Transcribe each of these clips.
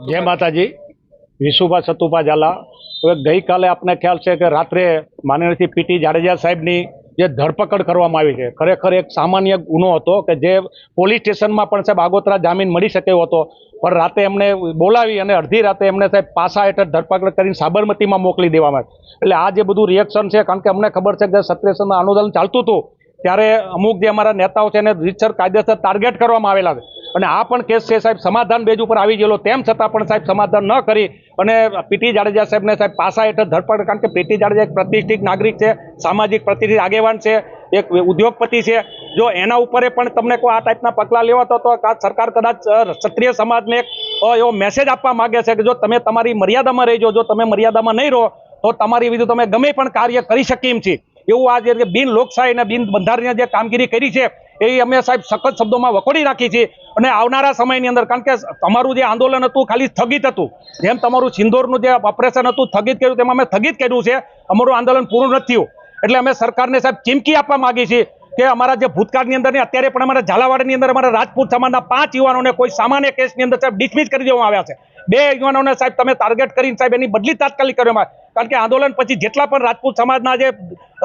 જય માતાજી. વિશુભા સતુભા ઝાલા. હવે ગઈકાલે આપને ખ્યાલ છે કે રાત્રે માનનીય પીટી જાડેજા સાહેબની જે ધરપકડ કરવામાં આવી છે, ખરેખર એક સામાન્ય ગુનો હતો કે જે પોલીસ સ્ટેશનમાં પણ સાહેબ આગોતરા જામીન મળી શકે હતો. પણ રાતે એમને બોલાવી અને અડધી રાતે એમને સાહેબ પાસા હેઠળ ધરપકડ કરીને સાબરમતીમાં મોકલી દેવામાં. એટલે આ જે બધું રિએક્શન છે, કારણ કે અમને ખબર છે કે સત્રેસનનું આંદોલન ચાલતું હતું, ત્યારે અમુક જે અમારા નેતાઓ છે એને રીતસર કાયદેસર ટાર્ગેટ કરવામાં આવેલા છે. અને આ પણ કેસ છે સાહેબ, સમાધાન બેજ ઉપર આવી ગયેલો. તેમ છતાં પણ સાહેબ, સમાધાન ન કરી અને પીટી જાડેજા સાહેબને સાહેબ પાસા હેઠળ ધરપકડ, કારણ કે પીટી જાડેજા એક પ્રતિષ્ઠિત નાગરિક છે, સામાજિક પ્રતિષ્ઠિત આગેવાન છે, એક ઉદ્યોગપતિ છે. જો એના ઉપર પણ તમને કોઈ આ ટાઈપના પગલાં લેવાતો તો સરકાર કદાચ ક્ષત્રિય સમાજને એક એવો મેસેજ આપવા માંગે છે કે જો તમે તમારી મર્યાદામાં રહેજો, જો તમે મર્યાદામાં નહીં રહો, તો તમારી વિરુદ્ધ તમે ગમે પણ કાર્ય કરી શકીએ એમ છીએ એવું આજે બિન લોકશાહી અને બિન બંધારણીય જે કામગીરી કરી છે એ અમે સાહેબ સખત શબ્દોમાં વખોડી રાખી છે અને આવનારા સમયની અંદર, કારણ કે તમારું જે આંદોલન હતું ખાલી સ્થગિત હતું. જેમ તમારું સિંદોરનું જે ઓપરેશન હતું, સ્થગિત કર્યું, તેમાં અમે સ્થગિત કર્યું છે. અમારું આંદોલન પૂરું નથી એટલે અમે સરકારને સાહેબ ચીમકી આપવા માંગી છીએ કે અમારા જે ભૂતકાળની અંદર અત્યારે પણ અમારા ઝાલાવાડની અંદર અમારા રાજપૂત સમાજના પાંચ યુવાનોને કોઈ સામાન્ય કેસની અંદર સાહેબ ડિસમિસ કરી દેવામાં આવ્યા છે. બે યુવાનોને સાહેબ તમે ટાર્ગેટ કરીને સાહેબ એની બદલી તાત્કાલિક કરવામાં કારણ કે આંદોલન પછી જેટલા પણ રાજપૂત સમાજના જે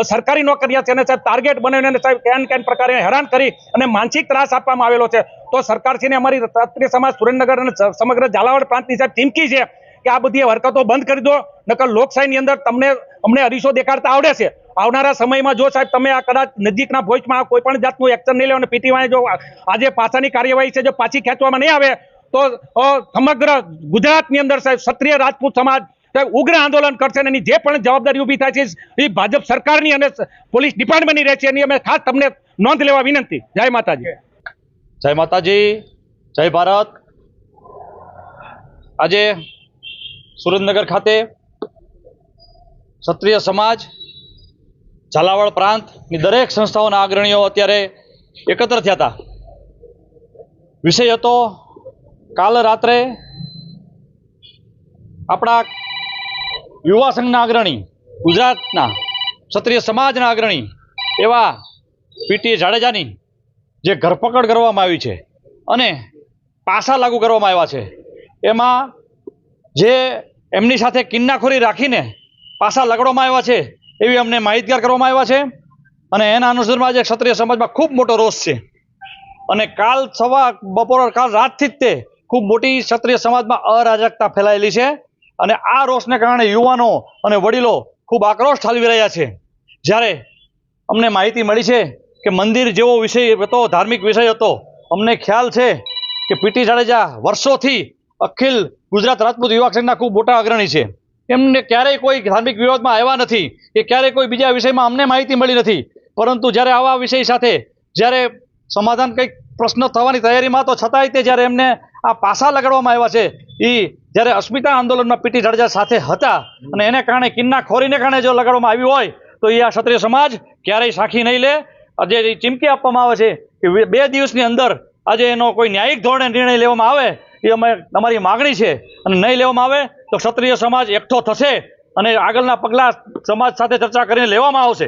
સરકારી નોકરિયા છે અને સાહેબ ટાર્ગેટ બનાવીને સાહેબ કેન કેન પ્રકારે હેરાન કરી અને માનસિક ત્રાસ આપવામાં આવેલો છે. તો સરકારશ્રીને અમારી ક્ષત્રિય સમાજ સુરેન્દ્રનગર અને સમગ્ર ઝાલાવાડ પ્રાંતની સાહેબ ચીમકી છે કે આ બધી હરકતો બંધ કરી દો, નકર લોકશાહીની અંદર તમને, અમને અરીસો દેખાડતા આવડે છે. આવનારા સમયમાં જો સાહેબ તમે આ કદાચ નજીકના ભોજમાં કોઈ પણ જાતનું એક્શન નહીં લે અને જો આજે પાછાની કાર્યવાહી છે, જો પાછી ખેંચવામાં નહીં આવે, તો સમગ્ર ગુજરાતની અંદર સાહેબ ક્ષત્રિય રાજપૂત સમાજ ઉગ્ર આંદોલન કરશે અને જે પણ જવાબદારી ઊભી થાય છે, એ ભાજપ સરકારની અને પોલીસ ડિપાર્ટમેન્ટની રહેશે એની અમે ખાસ તમને નોંધ લેવા વિનંતી. જય માતાજી. જય માતાજી, જય ભારત. આજે સુરેન્દ્રનગર ખાતે ક્ષત્રિય સમાજ, ઝાલાવાડ પ્રાંતની દરેક સંસ્થાઓના અગ્રણીઓ અત્યારે એકત્ર થયા હતા. વિષય હતો, કાલ રાત્રે આપણા યુવા સંઘના અગ્રણી, ગુજરાતના ક્ષત્રિય સમાજના અગ્રણી એવા પીટી જાડેજાની જે ધરપકડ કરવામાં આવી છે અને પાસા લાગુ કરવામાં આવ્યા છે, એમાં જે એમની સાથે કિન્નાખોરી રાખીને પાસા લગાડવામાં આવ્યા છે એવી અમને માહિતગાર કરવામાં આવ્યા છે અને એના અનુસરમાં આજે ક્ષત્રિય સમાજમાં ખૂબ મોટો રોષ છે. અને કાલ સવા બપોર, કાલ રાતથી જ તે ખૂબ મોટી ક્ષત્રિય સમાજમાં અરાજકતા ફેલાયેલી છે. અને આ રોષને કારણે યુવાનો અને વડીલો ખૂબ આક્રોશ ઠાલવી રહ્યા છે. જ્યારે અમને માહિતી મળી છે કે મંદિર જેવો વિષય હતો, ધાર્મિક વિષય હતો, અમને ખ્યાલ છે કે પીટી જાડેજા વર્ષોથી અખિલ ગુજરાત રાજપૂત યુવા સંઘના ખૂબ મોટા અગ્રણી છે. એમને ક્યારેય કોઈ ધાર્મિક વિરોધમાં આવ્યા નથી કે ક્યારેય કોઈ બીજા વિષયમાં અમને માહિતી મળી નથી. પરંતુ જ્યારે આવા વિષય સાથે, જ્યારે સમાધાન કંઈક પ્રશ્ન થવાની તૈયારીમાં તો છતાંય તે જ્યારે એમને આ પાસા લગાડવામાં આવ્યા છે એ જ્યારે અસ્મિતા આંદોલનમાં પીટી જાડેજા સાથે હતા અને એને કારણે કિન્ના ખોરીને કારણે જો લગાડવામાં આવ્યું હોય, તો એ આ ક્ષત્રિય સમાજ ક્યારેય સાખી નહીં લે. એ ચીમકી આપવામાં આવે છે કે બે દિવસની અંદર આજે એનો કોઈ ન્યાયિક ધોરણે નિર્ણય લેવામાં આવે, એ અમે, અમારી માગણી છે. અને નહીં લેવામાં આવે, તો ક્ષત્રિય સમાજ એકઠો થશે અને આગળના પગલાં સમાજ સાથે ચર્ચા કરીને લેવામાં આવશે.